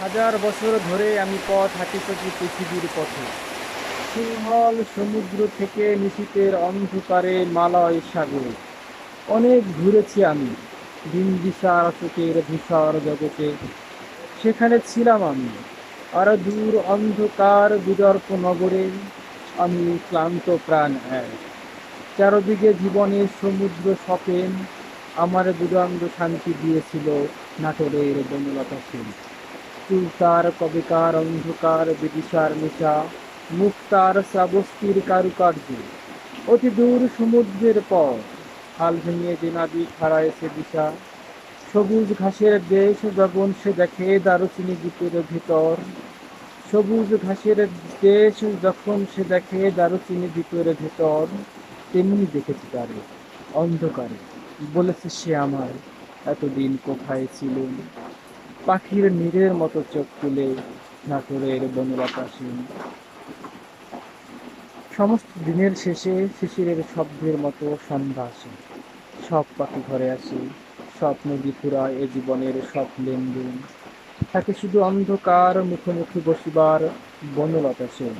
হাজার বছর ধরে আমি পথ হাঁটি চলি পৃথিবীর পথে। সিংহল সমুদ্র থেকে নিশীতের অন্ধকারে মালয় সাগরে। অনেক ঘুরেছি আমি দিন দিশার চোখের ধূসর জগতে। সেখানে ছিলাম আমি, আর দূর অন্ধকার বিদর্প নগরে আমি ক্লান্ত প্রাণ এক। চারদিকে জীবনের সমুদ্র সপেন, আমার দুরঙ্গ শান্তি দিয়েছিল নাটোরের বনলতা সেন। চুলতার কবিকার অন্ধকার বিদিশার নেশা, মুক্তার শ্রাবস্তির কারুকার্য। অতি দূর সমুদ্রের পর হাল ভেঙে যে নাবিক হারায় দিশা। সবুজ ঘাসের দেশ যখন সে দেখে দারুচিনি দ্বীপের ভিতর, সবুজ ঘাসের দেশ যখন সে দেখে দারুচিনি দ্বীপের ভিতর, তেমনি দেখেছি তারে, অন্ধকারে। বলেছে সে আমার, এতদিন কোথায় ছিলেন পাখির নীরের মতো চোখ তুলে নাটোরের বনলতা সেন। সমস্ত দিনের শেষে শিশিরের শব্দের মতো সন্ধ্যা আসে। সব পাখি ঘরে আসে, সব নদী এ জীবনের সব লেনদেন। তাকে শুধু অন্ধকার মুখোমুখি বসিবার বনলতা সেন।